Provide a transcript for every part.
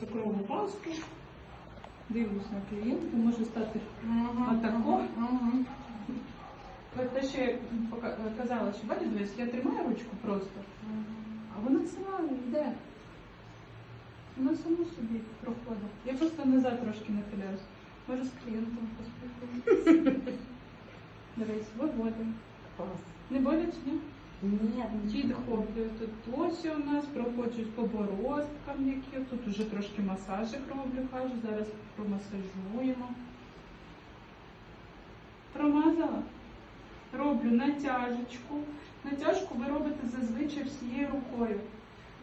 цукрову пасту. Дивлюсь на клієнтку, може стати Отако? Те, що я казала, що бачиш, я тримаю ручку просто, а вона сама йде. Вона само собі проходить. Я просто назад трошки нахиляюсь. Може з клієнтом поспілкуватися. Дивись, виводимо. Не боляче, ні? Ні, Підхоплюю тут лосі у нас, проходжусь по бороздкам, які тут уже трошки масажик роблю, кажу, зараз промасажуємо. Промазала? Роблю натяжечку. Натяжку ви робите зазвичай всією рукою.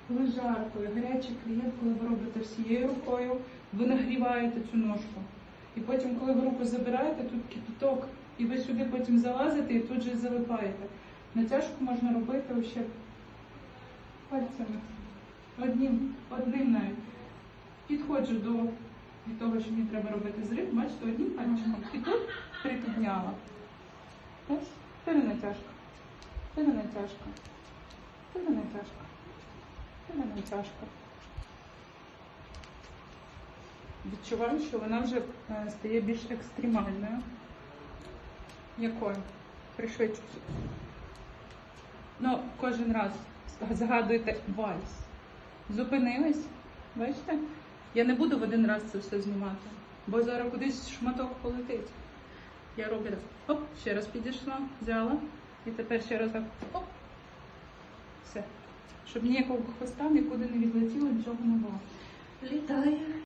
Коли жарко, гарячий клієнт, коли ви робите всією рукою, ви нагріваєте цю ножку. І потім, коли ви руку забираєте, тут кипяток, і ви сюди потім залазите і тут же залипаєте. Натяжку можна робити ще пальцями. Одним, одним навіть. Підходжу до від того, що мені треба робити зрив, бачите, одним пальчиком. І тут припідняла. Ось, перенатяжка. Перенатяжка. Перенатяжка. Перенатяжка. Відчуваю, що вона вже е, стає більш екстремальною. Якою? Пришвидшуюся. Ну, кожен раз згадуєте вальс. Зупинились, бачите? Я не буду в один раз це все знімати, бо зараз кудись шматок полетить. Я роблю так. Оп, ще раз підійшла, взяла. І тепер ще раз так. Оп. Все. Щоб ніякого хвоста нікуди не відлетіло, нічого не було. літає.